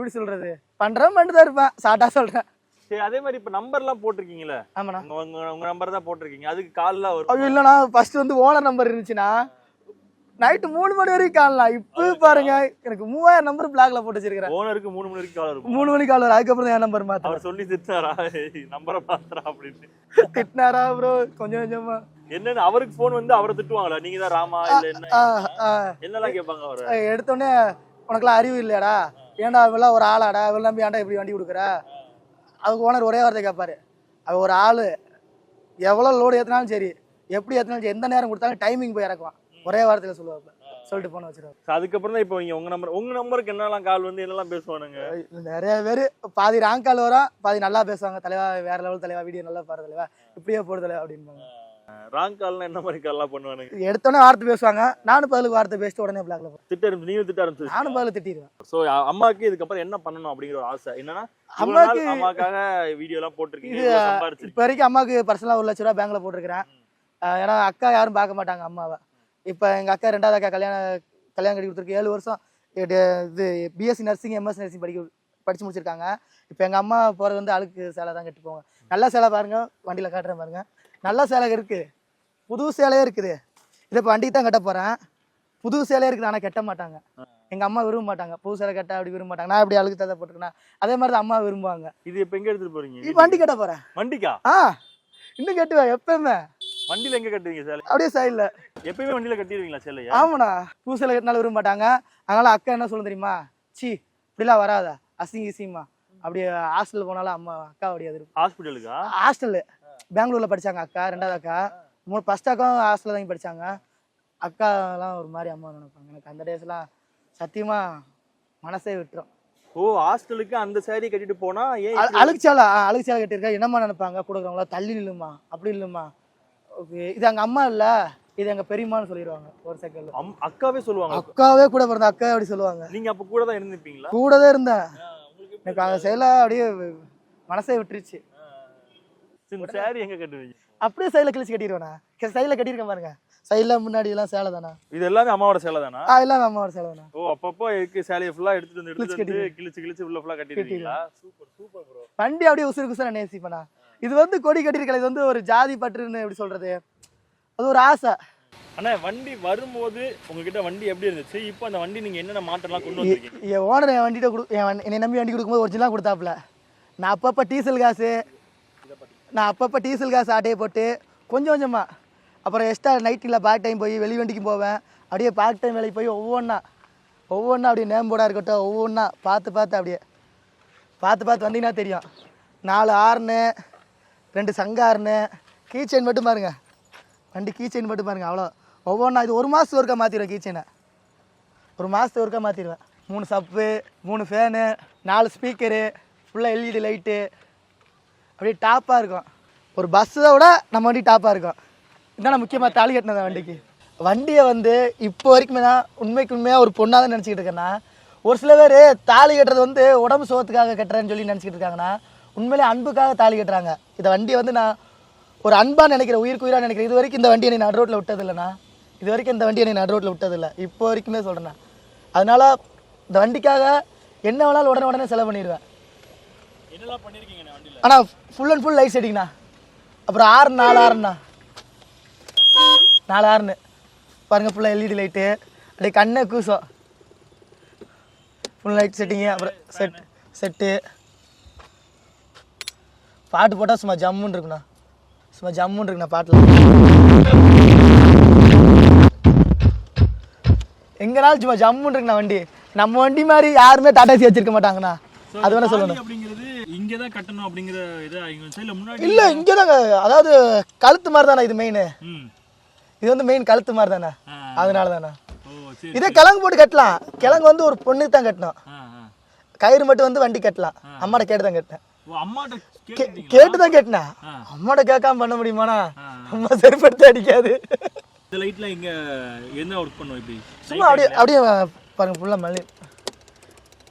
எப்படி சொல்றது? பண்றேன் தான் இருப்பேன். சாட்டா சொல்றேன். சரி அதே மாதிரி இப்ப நம்பர் எல்லாம் போட்டிருக்கீங்களே ஆமாண்ணா. உங்க உங்க- நம்பர் தான் போட்டிருக்கீங்க. அதுக்கு கால்லாம் வரும்? ஐயோ இல்லைண்ணா. ஃபர்ஸ்ட் வந்து ஓனர் நம்பர் இருந்துச்சுன்னா நைட்டு மூணு மணி வரைக்கும் காணலாம் இப்போ பாருங்க எனக்கு மூவாயிரம் நம்பர் பிளாக்ல போட்டு வச்சிருக்கிறேன் ஓனருக்கு மூணு மணி வரைக்கும் கால் இருக்கும். மூணு மணிக்கு கால் வரும். அதுக்கப்புறம் என் நம்பர் மாத்த அவர் சொல்லி திட்டினாரா நம்பரை பாத்துறா அப்படின்னு. திட்டினாரா ப்ரோ கொஞ்சம் கொஞ்சமா. என்னன்னு அவருக்கு போன் வந்து அவரை திட்டுவாங்களா? நீங்க தான் ராமா இல்ல என்ன. என்னெல்லாம் கேட்பாங்க அவரை? எடுத்தோடனே உனக்குலாம் அறிவு இல்லையாடா? ஏன்டா இவெல்லாம் ஒரு ஆளாடா? இவள் நம்பி ஏன்டா இப்படி வண்டி கொடுக்குற? அதுக்கு ஓனர் ஒரே வார்த்தை கேட்பாரு அவ ஒரு ஆளு. எவ்வளோ லோடு ஏற்றினாலும் சரி எப்படி ஏற்றினாலும் சரி எந்த நேரம் கொடுத்தாலும் டைமிங் போய் இறக்குவான். ஒரே வாரத்தில் சொல்லுவாப்ப சொல்லிட்டு போன வச்சிருவாரு. So, அதுக்கப்புறம் தான் இப்போ இங்க உங்க நம்பர் உங்க நம்பருக்கு என்னெல்லாம் கால் வந்து என்னெல்லாம் பேசுவானுங்க? நிறைய பேர் பாதி ராங் கால் வரும் பாதி நல்லா பேசுவாங்க. தலைவா வேற லெவல் தலைவா வீடியோ நல்லா பாரு தலைவா இப்படியே போடு தலைவா அப்படின்பாங்க. ராங் கால்னா என்ன மாதிரி கால்லாம் பண்ணுவானுங்க? எடுத்தோடனே வார்த்தை பேசுவாங்க. நானும் பதிலுக்கு வார்த்தை பேசிட்டு உடனே பிளாக்ல போறேன் திட்ட ஆரம்பிச்சு நீங்க திட்ட ஆரம்பிச்சு. நானும் பதில் திட்டிடுவேன். சோ அம்மாக்கு இதுக்கப்புறம் என்ன பண்ணணும் அப்படிங்கிற ஒரு ஆசை. என்னன்னா அம்மாக்கு அம்மாக்காக வீடியோ எல்லாம் போட்டிருக்கீங்க இப்போ வரைக்கும் அம்மாவுக்கு பர்சனலாக ஒரு லட்ச ரூபா பேங்க்ல போட்டிருக்கிறேன். ஏன்னா அக்கா யாரும் பார்க்க மாட்டாங்க அம்மாவை. இப்போ எங்க அக்கா ரெண்டாவது அக்கா கல்யாணம் கல்யாணம் கட்டி கொடுத்துருக்கு. ஏழு வருஷம் இது பிஎஸ்சி நர்சிங் எம்எஸ் நர்சிங் படிக்க படிச்சு முடிச்சிருக்காங்க. இப்போ எங்க அம்மா போறது வந்து அழுக்கு சேலை தான் கட்டி போவாங்க. நல்ல சேலை பாருங்க வண்டியில காட்டுறேன் பாருங்க. நல்ல சேலை இருக்கு. புது சேலையே இருக்குது. இதை இப்போ வண்டிக்கு தான் கட்ட போறேன். புது சேலையே இருக்குது. ஆனால் கட்ட மாட்டாங்க. எங்க அம்மா விரும்ப மாட்டாங்க. புது சேலை கட்ட அப்படி விரும்ப மாட்டாங்க. நான் இப்படி அழுக்கு சேலை போட்டிருக்கேன் அதே மாதிரி தான் அம்மா விரும்புவாங்க. இது இப்ப எங்க எடுத்துட்டு போறீங்க? இப்போ வண்டி கட்ட போறேன். வண்டிக்கா? ஆ இன்னும் கட்டுவேன் எப்பயுமே. வண்டியில எங்க கட்டுவீங்க சேலை? அப்படியே சைடில் எப்பயுமே வண்டியில கட்டிடுவீங்களா சேலையா? ஆமாண்ணா. பூசையில் கட்டினாலும் விரும்ப மாட்டாங்க. அதனால அக்கா என்ன சொல்லும் தெரியுமா? சி இப்படிலாம் வராத. அசிங்க இசிங்கம்மா அப்படியே ஹாஸ்டல் போனாலும் அம்மா அக்கா அது ஹாஸ்பிட்டலுக்கா ஹாஸ்டலு பெங்களூர்ல படிச்சாங்க அக்கா ரெண்டாவது அக்கா. மூணு ஃபர்ஸ்ட் அக்காவும் ஹாஸ்டலில் தான் படிச்சாங்க. அக்காலாம் ஒரு மாதிரி அம்மா நினைப்பாங்க. எனக்கு அந்த டேஸ்லாம் சத்தியமா மனசே விட்டுரும். ஓ ஹாஸ்டலுக்கு அந்த saree கட்டிட்டு போனா ஏன் அழு- இப்படி- அழுக்குச்சாலா ஆ, அழுக்குச்சாலை கட்டியிருக்கா? என்னம்மா நினைப்பாங்க? கூட இருக்கிறவங்களா தள்ளி நில்லுமா? அப்படி இல்லைம்மா. ஓகே. இது எங்க அம்மா இல்ல. இது எங்க பெரியம்மான்னு சொல்லிடுவாங்க ஒரு செகண்ட்ல அக்காவே சொல்லுவாங்க. அக்காவே கூட பிறந்த அக்கா அப்படி சொல்லுவாங்க. நீங்க அப்ப கூட தான் இருந்திருப்பீங்களா? கூடவே இருந்தேன். எனக்கு அந்த செயல அப்படியே மனசே விட்டுருச்சு. சரி, இந்த saree எங்க கட்டுவீங்க? அப்படியே சைடில் கிழிச்சு கட்டிடுவேண்ணா சைடில் கட்டியிருக்கேன் பாருங்க. சைடில் முன்னாடி எல்லாம் சேலை தானே? இது எல்லாமே அம்மாவோட சேலை தானா? ஆ எல்லாம் அம்மாவோட சேலை தானே? ஓ அப்பப்போ இருக்கு சேலையை ஃபுல்லா எடுத்துட்டு வந்து எடுத்துட்டு கிழிச்சு வந்து கிழிச்சு கிழிச்சு உள்ள ஃபுல்லா கட்டிடுவீங்களா? சூப்பர் சூப்பர் ப்ரோ வண்டி அப்படியே உசுறு குசுர நேசிப்பேண்ணா இது வந்து கொடி கட்டியிருக்கல இது வந்து ஒரு ஜாதி பற்றுன்னு எப்படி சொல்றது? அது ஒரு ஆசை. அண்ணா வண்டி வரும்போது உங்ககிட்ட வண்டி எப்படி இருந்துச்சு? இப்போ அந்த வண்டி நீங்க என்னென்ன மாற்றம்லாம் கொண்டு வந்திருக்கீங்க? என் ஓனர் என் வண்டிகிட்ட கொடு என் என்னை நம்பி வண்டி கொடுக்கும்போது ஒரிஜினலாக கொடுத்தாப்புல. நான் அப்பப்போ டீசல் காசு நான் அப்பப்போ டீசல் காசு ஆட்டையை போட்டு கொஞ்சம் கொஞ்சமாக அப்புறம் எக்ஸ்ட்ரா நைட்டில் பார்ட் டைம் போய் வெளி வண்டிக்கு போவேன். அப்படியே பார்ட் டைம் வேலைக்கு போய் ஒவ்வொன்றா ஒவ்வொன்றா அப்படியே நேம் போர்டாக இருக்கட்டும் ஒவ்வொன்றா பார்த்து பார்த்து அப்படியே பார்த்து பார்த்து வந்தீங்கன்னா தெரியும். நாலு ஆறுனு ரெண்டு சங்காறுனு கீ செயின் மட்டும் பாருங்க. வண்டி கீ செயின் மட்டும் பாருங்க அவ்வளோ ஒவ்வொன்றா இது ஒரு மாதத்துக்கு ஒருக்கா மாற்றிடுவேன் கீ செயினை ஒரு மாதத்துக்கு ஒருக்கா மாற்றிடுவேன் மூணு சப்பு மூணு ஃபேனு நாலு ஸ்பீக்கரு ஃபுல்லாக எல்இடி லைட்டு அப்படியே டாப்பாக இருக்கும். ஒரு பஸ்ஸை விட நம்ம வண்டி டாப்பாக இருக்கும். இதான் முக்கியமாக தாலி கட்டினது வண்டிக்கு? வண்டியை வந்து இப்போ வரைக்குமே தான் உண்மைக்கு உண்மையாக ஒரு பொண்ணாக தான் நினச்சிக்கிட்டு இருக்கேன்னா ஒரு சில பேர் தாலி கட்டுறது வந்து உடம்பு சோகத்துக்காக கட்டுறேன்னு சொல்லி நினச்சிக்கிட்டு இருக்காங்கன்னா உண்மையிலே அன்புக்காக தாலி கட்டுறாங்க. இந்த வண்டியை வந்து நான் ஒரு அன்பாக நினைக்கிறேன் உயிருக்கு உயிராக நினைக்கிறேன் இது வரைக்கும் இந்த வண்டியை நீ நடு ரோட்டில் விட்டதில்லைண்ணா. இது வரைக்கும் இந்த வண்டியை நீ நடு ரோட்டில் விட்டதில்லை. இப்போ வரைக்குமே சொல்கிறேண்ணா அதனால் இந்த வண்டிக்காக என்ன வேணாலும் உடனே உடனே செலவு பண்ணிடுவேன். என்னெல்லாம் பண்ணிருக்கீங்க? ஆனால் ஃபுல் அண்ட் ஃபுல் லைட் செட்டிங்ண்ணா அப்புறம் ஆறு நாலு ஆறுண்ணா நாலு ஆறுன்னு பாருங்கள் ஃபுல்லாக எல்இடி லைட்டு அப்படியே கண்ணே கூசம். ஃபுல் லைட் செட்டிங்கு அப்புறம் செட் செட்டு பாட்டு போட்டால் சும்மா ஜம்முன்னு இருக்குண்ணா. சும்மா ஜம்முன்னு இருக்குண்ணா பாட்டில் எங்கனாலும் சும்மா ஜம்முன்னு இருக்குண்ணா வண்டி. நம்ம வண்டி மாதிரி யாருமே டாடாசி வச்சிருக்க மாட்டாங்கண்ணா. அது வேணா சொல்லணும். அப்படிங்கிறது இங்க தான் கட்டணும் அப்படிங்கிற இது சைடுல முன்னாடி இல்ல இங்கே அதாவது கழுத்து மாதிரி தானே இது மெயின் இது வந்து மெயின் கழுத்து மாதிரி தானே. அதனால தானே இதே கிழங்கு போட்டு கட்டலாம். கிழங்கு வந்து ஒரு பொண்ணுக்கு தான் கட்டணும். கயிறு மட்டும் வந்து வண்டி கட்டலாம். அம்மாட்ட கேட்டு தான் கட்டினேன். ஓ அம்மாட்ட கே- கேட்டீங்க கேட்டு தான் கட்டினேன். அம்மாட்ட கேட்காம பண்ண முடியுமாண்ணா. அம்மா சரிப்படுத்த அடிக்காது. இந்த லைட்ல இங்க என்ன ஒர்க் பண்ணுவோம் இப்படி? சும்மா அப்படியே அப்படியே பாருங்க ஃபுல்லாக மல்லி.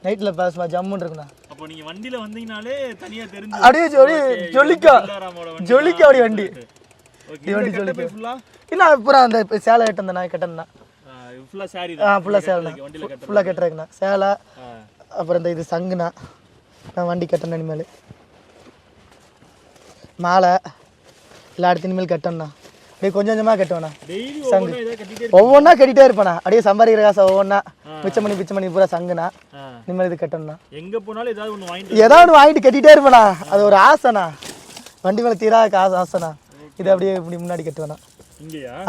நைட்டில் சும்மா ஜம்முன்னு இருக்குண்ணா. அப்போ நீங்க வண்டியில வந்தீங்கனாலே தனியா தெரிஞ்சு அப்படியே ஜொலி ஜொலிக்கும் ஜொலிக்கும் அப்படி வண்டி. ஓகே வண்டி ஃபுல்லா இல்லை அப்புறம் அந்த சேலை கட்டின நான் கட்டணா ஃபுல்லா சாரி ஆ ஃபுல்லாக சேலை ஃபுல்லாக கட்டுறேங்கண்ணா சேலை. அப்புறம் இந்த இது சங்குண்ணா நான் வண்டி கட்டணும் இனிமேல். மாலை. எல்லா இடத்து இனிமேல் கட்டணுண்ணா அப்படியே கொஞ்சம் கொஞ்சமாக கட்டுவேண்ணா டெய்லி ஒவ்வொன்றா கட்டிகிட்டே இருப்பேண்ணா அப்படியே சம்பாதிக்கிற காசை ஒவ்வொன்றா மிச்சம் பண்ணி மிச்சம் பண்ணி பூரா சங்குண்ணா. இனிமேல் இது கட்டணுண்ணா எங்க போனாலும் ஏதாவது ஒண்ணு வாங்கிட்டு ஏதாவது ஒன்று வாங்கிட்டு கட்டிகிட்டே இருப்பேண்ணா அது ஒரு ஆசைண்ணா வண்டி மேலே தீராத ஆசை ஆசைண்ணா இது அப்படியே இப்படி முன்னாடி கட்டுவேண்ணா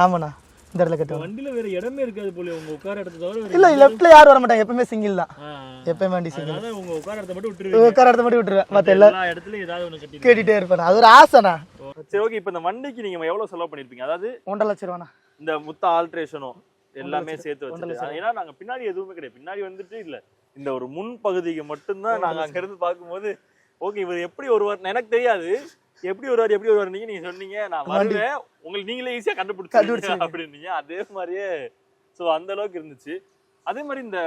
ஆமாண்ணா. இந்த இடத்துல வண்டியில வேற இடமே இருக்காது போல உங்க உட்கார இடத்த தவிர இல்லை லெஃப்ட்டில் யாரும் வர மாட்டாங்க எப்பவுமே சிங்கிள் தான். ஆ. எப்பயுமே வண்டி சிங்கிள் அதனால உங்க உட்கார இடத்த மட்டும் விட்டுருவீங்க. உட்கார இடத்த மட்டும் விட்டுருவேன். எல்லாம் எல்லா இடத்துலயும் ஏதாவது ஒண்ணு கட்டி கேட்டுட்டே இருப்பேன். அது ஒரு ஆசைண்ணா. சரி ஓகே இப்போ இந்த வண்டிக்கு நீங்க எவ்வளவு செலவு பண்ணிருப்பீங்க? அதாவது ஒன்றரை லட்ச ரூபாண்ணா. இந்த முத்த ஆல்ட்ரேஷனும் எல்லாமே சேர்த்து வச்சு ஏன்னா நாங்க பின்னாடி எதுவுமே கிடையாது. பின்னாடி வந்துட்டு இல்ல இந்த ஒரு முன் பகுதிக்கு மட்டும்தான் நாங்க அங்க இருந்து பார்க்கும்போது ஓகே இவர் எப்படி வருவார் எனக்கு தெரியாது. எப்படி வருவார் எப்படி வருவார் நீங்க நீங்க சொன்னீங்க. நான் வருவேன். உங்களுக்கு நீங்களே ஈஸியா கண்டுபிடிச்சு அப்படின்னீங்க. அதே மாதிரியே சோ அந்த அளவுக்கு இருந்துச்சு. அதே மாதிரி இந்த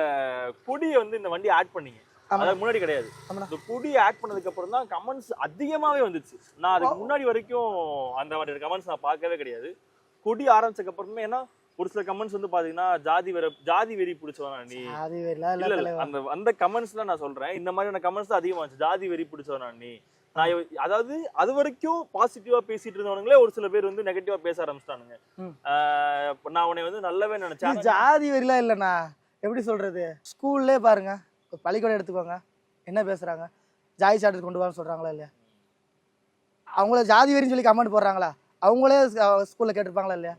கொடியை வந்து இந்த வண்டி ஆட் பண்ணீங்க. அதுக்கு முன்னாடி கிடையாது. இந்த கொடியை ஆட் பண்ணதுக்கு அப்புறம் தான் கமெண்ட்ஸ் அதிகமாவே வந்துச்சு. நான் அதுக்கு முன்னாடி வரைக்கும் அந்த மாதிரி கமெண்ட்ஸ் நான் பார்க்கவே கிடையாது. கொடி ஆரம்பிச்சதுக்கு அப்புறமே ஏன்னா ஒரு சில கமெண்ட்ஸ் வந்து பாத்தீங்கன்னா ஜாதி வெற ஜாதி வெறி பிடிச்சவனா நீ? இல்லை அந்த அந்த கமெண்ட்ஸ்ல நான் சொல்றேன். இந்த மாதிரியான கமெண்ட்ஸ் தான் அதிகமா வந்துச்சு ஜாதி வெறி பிடிச்சவனா நீ? நான் அதாவது அது வரைக்கும் பாசிட்டிவா பேசிட்டு இருந்தவனுங்களே ஒரு சில பேர் வந்து நெகட்டிவா பேச ஆரம்பிச்சிட்டானுங்க. நான் உன்னை வந்து நல்லவே நினைச்சேன். ஜாதி வெறிலாம் இல்லைண்ணா. எப்படி சொல்றது? ஸ்கூல்லே பாருங்க. பள்ளிக்கூடம் எடுத்துக்கோங்க. என்ன பேசுறாங்க? ஜாதி சாட்டு கொண்டு வான்னு சொல்றாங்களா இல்லையா? அவங்கள ஜாதி வெறின்னு சொல்லி கமெண்ட் போடுறாங்களா? அவங்களே ஸ்கூல்ல கேட்டிருப்பாங்களா இல்லையா?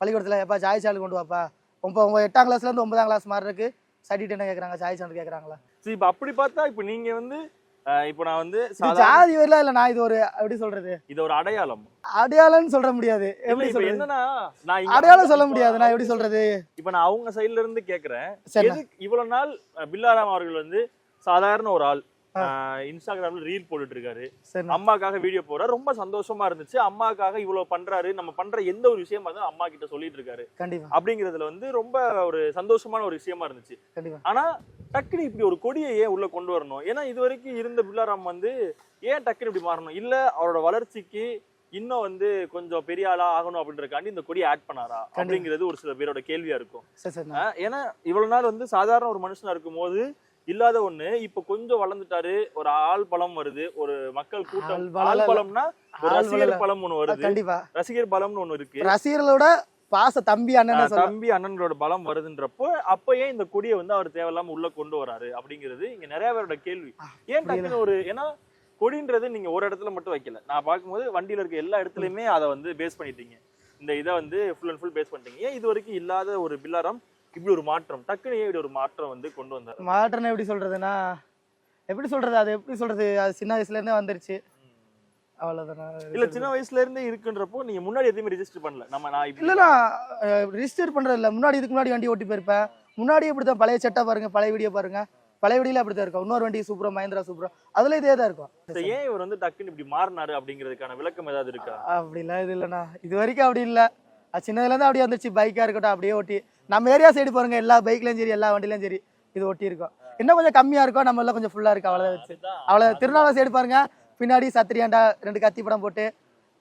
பள்ளிக்கூடத்தில் எப்பா ஜாதி சாட்டு கொண்டு வாப்பா. இப்போ உங்க எட்டாம் கிளாஸ்ல இருந்து ஒன்பதாம் கிளாஸ் மாறுறதுக்கு சர்டிஃபிகேட் என்ன கேட்குறாங்க ஜாதி சாட்டு கேட்குறாங்களா சரி இப்ப அப்படி பார்த்தா இப்ப நீங்க வந்து இப்போ நான் வந்து ஜாதி வரலாம் இல்ல நான் இது ஒரு எப்படி சொல்றது? இது ஒரு அடையாளம். அடையாளம்னு சொல்ல முடியாது. எப்படி சொல்றது? என்னன்னா நான் அடையாளம் சொல்ல முடியாது நான் எப்படி சொல்றது? இப்ப நான் அவங்க சைடுல இருந்து கேக்குறேன். இவ்வளவு நாள் பில்லாராம் அவர்கள் வந்து சாதாரண ஒரு ஆள் இன்ஸ்டாகிராம்ல ரீல் போட்டுட்டு இருக்காரு அம்மாக்காக வீடியோ போறாரு ரொம்ப சந்தோஷமா இருந்துச்சு. அம்மாக்காக இவ்வளவு பண்றாரு நம்ம பண்ற எந்த ஒரு விஷயமா இருந்தாலும் அம்மா கிட்ட சொல்லிட்டு இருக்காரு கண்டிப்பா. அப்படிங்கறதுல வந்து ரொம்ப ஒரு சந்தோஷமான ஒரு விஷயமா இருந்துச்சு. ஆனா டக்குனு இப்படி ஒரு கொடியை ஏன் உள்ள கொண்டு வரணும்? ஏன்னா இது வரைக்கும் இருந்த பில்லாராம் வந்து ஏன் டக்குனு இப்படி மாறணும்? இல்ல அவரோட வளர்ச்சிக்கு இன்னும் வந்து கொஞ்சம் பெரிய ஆளா ஆகணும் அப்படின்றக்காண்டி இந்த கொடியை ஆட் பண்ணாரா? அப்படிங்கிறது ஒரு சில பேரோட கேள்வியா இருக்கும். ஏன்னா இவ்வளவு நாள் வந்து சாதாரண ஒரு மனுஷனா இருக்கும்போது இல்லாத ஒண்ணு இப்ப கொஞ்சம் வளர்ந்துட்டாரு ஒரு ஆள் பலம் வருது ஒரு மக்கள் கூட்டம் ஆள். பலம்னா ரசிகர் பலம். ஒண்ணு வருது. கண்டிப்பா. ரசிகர் பலம்னு ஒண்ணு இருக்கு. ரசிகர்களோட பாச தம்பி அண்ணன் தம்பி அண்ணன்களோட பலம் வருதுன்றப்போ அப்ப ஏன் இந்த கொடியை வந்து அவர் தேவையில்லாம உள்ள கொண்டு வராரு அப்படிங்கிறது இங்க நிறைய பேரோட கேள்வி. ஏன் டக்குன்னு ஒரு ஏன்னா கொடின்றது நீங்க ஒரு இடத்துல மட்டும் வைக்கல. நான் பார்க்கும்போது வண்டியில இருக்க எல்லா இடத்துலயுமே அதை வந்து பேஸ் பண்ணிட்டீங்க. இந்த இதை வந்து ஃபுல் அண்ட் ஃபுல் பேஸ் பண்ணிட்டீங்க. ஏன் இது வரைக்கும் இல்லாத ஒரு பில்லாரம் இப்படி ஒரு மாற்றம்? டக்குன்னு ஏன் இப்படி ஒரு மாற்றம் வந்து கொண்டு வந்தாரு? மாற்றணும் எப்படி சொல்றதுன்னா எப்படி சொல்றது அது எப்படி சொல்றது? அது சின்ன வயசுல இருந்தே வந்துருச்சு. அவ்வளவுதான்? இல்ல சின்ன வயசுல இருந்தே இருக்குன்றப்போ நீங்க முன்னாடி எதுவுமே ரெஜிஸ்டர் பண்ணல. நம்ம நான் இல்ல ரிஜிஸ்டர் பண்றது இல்ல முன்னாடி இதுக்கு முன்னாடி வண்டி ஓட்டி போயிருப்பேன். முன்னாடி இப்படித்தான். பழைய சட்டை பாருங்க பழைய வீடியோ பாருங்க. பழைய வீடியோல அப்படித்தான் இருக்கும். இன்னொரு வண்டி சூப்பரா மஹேந்திரா சூப்பரா அதுல இதே தான் இருக்கும். ஏன் இவர் வந்து டக்குன்னு இப்படி மாறினாரு அப்படிங்கிறதுக்கான விளக்கம் ஏதாவது இருக்கா? அப்படிலாம் இது இல்லைண்ணா. இது வரைக்கும் அப்படி இல்லை. சின்னதுல இருந்து அப்படியே வந்துச்சு பைக்கா இருக்கட்டும் அப்படியே ஓட்டி. நம்ம ஏரியா சைடு பாருங்க எல்லா பைக்லயும் சரி எல்லா வண்டிலையும் சரி இது ஒட்டி இருக்கும் இன்னும் கொஞ்சம் கம்மியா இருக்கும் நம்ம எல்லாம் கொஞ்சம் ஃபுல்லா இருக்கு. அவ்வளவுதான் வச்சு. அவ்வளவு திருவண்ணாமலை சைடு பாருங்க பின்னாடி சத்திரியாண்டா ரெண்டு கத்தி படம் போட்டு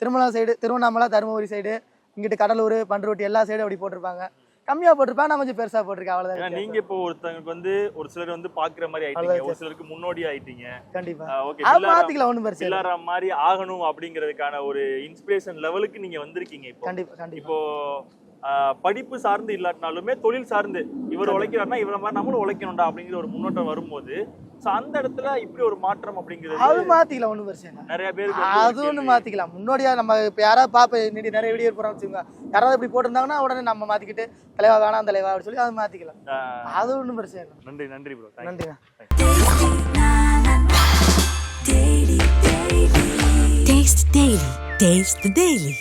திருமணம் சைடு திருவண்ணாமலை தருமபுரி சைடு இங்கிட்டு கடலூர் பண்ருட்டி எல்லா சைடும் அப்படி போட்டிருப்பாங்க. கம்மியா போட்டிருப்பேன் நான் கொஞ்சம் பெருசா போட்டிருக்கேன் அவ்வளவுதான் நீங்க இப்போ ஒருத்தங்களுக்கு வந்து ஒரு சிலர் வந்து பாக்குற மாதிரி ஆயிட்டீங்க. ஒரு சிலருக்கு முன்னோடி ஆயிட்டீங்க. கண்டிப்பா. ஓகே மாத்திக்கலாம் ஒண்ணும் இல்லை. பில்லாராம் மாதிரி ஆகணும் அப்படிங்கிறதுக்கான ஒரு இன்ஸ்பிரேஷன் லெவலுக்கு நீங்க வந்திருக்கீங்க இப்போ. கண்டிப்பா கண்டிப்பா. இப்போ படிப்பு சார்ந்து இல்லாட்டினாலுமே தொழில் சார்ந்து இவர் உழைக்கிறாருன்னா இவரை மாதிரி நம்மளும் உழைக்கணும்டா அப்படிங்கிற ஒரு முன்னோட்டம் வரும்போது சோ அந்த இடத்துல இப்படி ஒரு மாற்றம் அப்படிங்கிறது அது மாத்திக்கலாம் ஒண்ணும் பிரச்சனை இல்லை. நிறைய ஒரு அது ஒண்ணு கேள்வி. மாத்திக்கலாம் முன்னோடியா நம்ம இப்ப யாராவது பாப்ப இன்னைக்கு நிறைய வீடியோ போறோம் வச்சுக்கோங்க யாராவது இப்படி போட்டிருந்தாங்கன்னா உடனே நம்ம மாத்திக்கிட்டு தலைவா வேணாம் தலைவா அப்படின்னு சொல்லி அதை மாத்திக்கலாம் ஆஹ், அது ஒண்ணும் பிரச்சனை இல்லை நன்றி நன்றி ப்ரோ நன்றிண்ணா Taste the Daily. Taste the Daily.